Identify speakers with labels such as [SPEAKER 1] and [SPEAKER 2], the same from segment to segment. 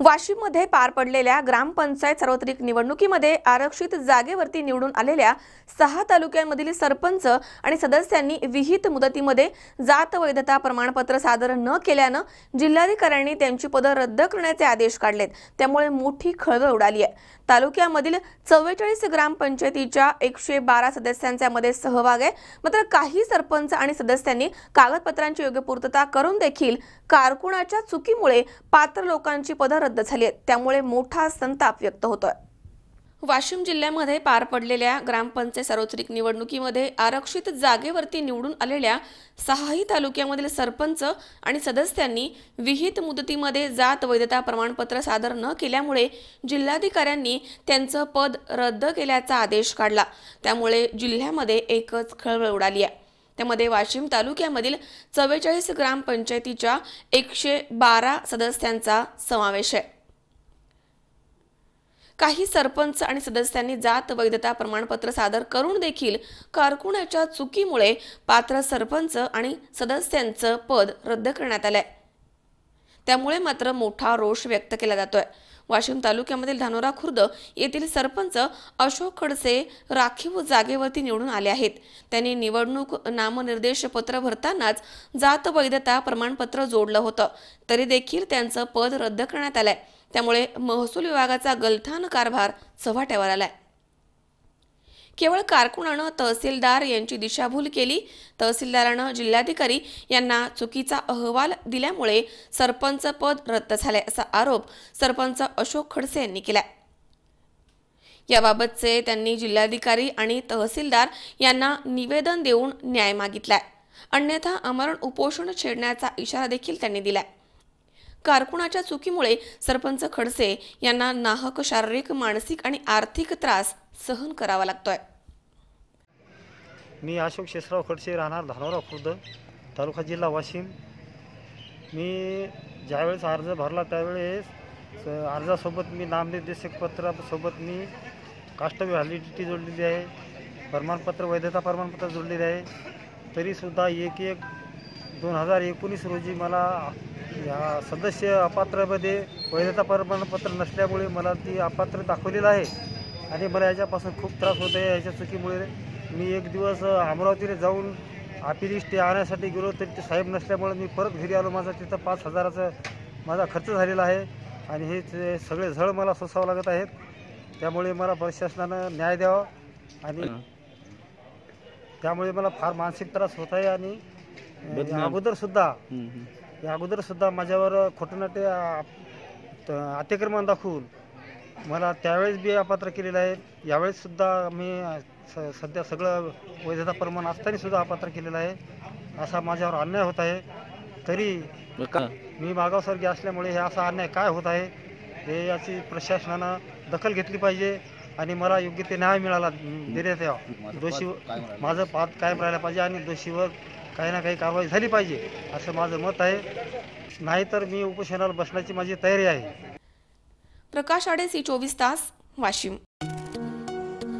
[SPEAKER 1] वाशिममध्ये पार पडलेल्या ग्रामपंचायत सार्वत्रिक निवडणुकीमध्ये आरक्षित जागेवरती निवडून आलेल्या सहा तालुक्यांमधील सरपंच आणि सदस्यांनी विहित मुदतीमध्ये जात वैधता प्रमाणपत्र सादर न केल्यानं जिल्हाधिकाऱ्यांनी त्यांची पदं रद्द करण्याचे आदेश काढलेत. त्यामुळे मोठी खळबळ उडाली आहे. तालुक्यामधील चव्वेचाळीस ग्रामपंचायतीच्या एकशे बारा सदस्यांच्यामध्ये सहभाग आहे. मात्र काही सरपंच आणि सदस्यांनी कागदपत्रांची योग्य पूर्तता करून देखील कारकुणाच्या चुकीमुळे पात्र लोकांची पदं रद्द झाली आहेत त्यामुळे मोठा संताप व्यक्त होतोय. वाशिम जिल्ह्यामध्ये पार पडलेल्या ग्रामपंचायत सार्वत्रिक निवडणुकीमध्ये आरक्षित जागेवरती निवडून आलेल्या सहाही तालुक्यामधील सरपंच आणि सदस्यांनी विहित मुदतीमध्ये जात वैधता प्रमाणपत्र सादर न केल्यामुळे जिल्हाधिकाऱ्यांनी त्यांचं पद रद्द केल्याचा आदेश काढला. त्यामुळे जिल्ह्यामध्ये एकच खळबळ उडाली आहे. त्यामध्ये वाशिम तालुक्यामधील चव्वेचाळीस ग्रामपंचायतीच्या एकशे बारा सदस्यांचा समावेश आहे. काही सरपंच आणि सदस्यांनी जात वैधता प्रमाणपत्र सादर करून देखील कारकुनाच्या चुकीमुळे पात्र सरपंच आणि सदस्यांचं पद रद्द करण्यात आलंय. त्यामुळे मात्र मोठा रोष व्यक्त केला जातोय. वाशिम तालुक्यामधील धानोरा खुर्द येथील सरपंच अशोक खडसे राखीव जागेवरती निवडून आले आहेत. त्यांनी निवडणूक नामनिर्देश पत्र भरतानाच जात वैधता प्रमाणपत्र जोडलं होतं. तरी देखील त्यांचं पद रद्द करण्यात आलंय. त्यामुळे महसूल विभागाचा गलथान कारभार चव्हाट्यावर आलाय. केवळ कारकुनानं तहसीलदार यांची दिशाभूल केली. तहसीलदारानं जिल्हाधिकारी यांना चुकीचा अहवाल दिल्यामुळे सरपंच पद रद्द झाले असा आरोप सरपंच अशोक खडसे यांनी केला याबाबतचे त्यांनी जिल्हाधिकारी आणि तहसीलदार यांना निवेदन देऊन न्याय मागितलाय. अन्यथा आमरण उपोषण छेडण्याचा इशारा देखील त्यांनी दिलाय. कारकुणाच्या चुकीमुळे सरपंच खडसे यांना नाहक शारीरिक मानसिक आणि आर्थिक त्रास सहन करावा लागतोय.
[SPEAKER 2] मी अशोक शेषराव खडसे राहणार धानोरा खुर्द तालुका जिल्हा वाशिम. मी ज्यावेळेस अर्ज भरला त्यावेळेस अर्जासोबत मी नामनिर्देशक पत्रासोबत मी कास्ट व्हॅलिडिटी जोडलेली आहे. प्रमाणपत्र वैधता प्रमाणपत्र जोडलेले आहे. तरीसुद्धा एक एक दोन हजार एकोणीस रोजी मला या सदस्य अपात्रमध्ये वैधता प्रमाणपत्र नसल्यामुळे मला ती अपात्र दाखवलेलं आहे. आणि मला याच्यापासून खूप त्रास होत आहे. याच्या चुकीमुळे मी एक दिवस अमरावतीला जाऊन आपिली स्टे आणण्यासाठी गेलो तरी ते साहेब नसल्यामुळे मी परत घरी आलो. माझा तिथं पाच हजाराचा माझा खर्च झालेला आहे. आणि हे सगळे झळ मला सोसावं लागत आहेत. त्यामुळे मला प्रशासनानं न्याय द्यावा. आणि त्यामुळे मला फार मानसिक त्रास होत आहे. आणि अ, या अगोदरसुद्धा या अगोदरसुद्धा माझ्यावर खोटनाटे अतिक्रमण दाखवून मला त्यावेळेस बी अपात्र केलेलं आहे. यावेळेससुद्धा मी स सध्या सगळं वैधता प्रमाण असताना सुद्धा अपात्र केलेलं आहे. असा माझ्यावर अन्याय होत आहे. तरी मी मागासवर्गीय असल्यामुळे हे असा अन्याय काय होत आहे? हे याची प्रशासनानं दखल घेतली पाहिजे. आणि मला योग्य ते न्याय मिळाला. देण्यात यावा दोषी माझं पात कायम राहायला पाहिजे आणि दोषीवर काही ना काही कारवाई झाली पाहिजे असं माझं मत आहे. नाहीतर मी उपोषणाला बसण्याची माझी तयारी आहे.
[SPEAKER 1] प्रकाश आडे सी चोवीस तास वाशिम.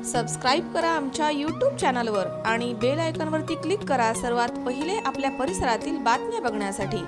[SPEAKER 1] सबस्क्राईब करा आमच्या यूट्यूब चॅनलवर आणि बेल आयकॉनवरती क्लिक करा सर्वात पहिले आपल्या परिसरातील बातम्या बघण्यासाठी.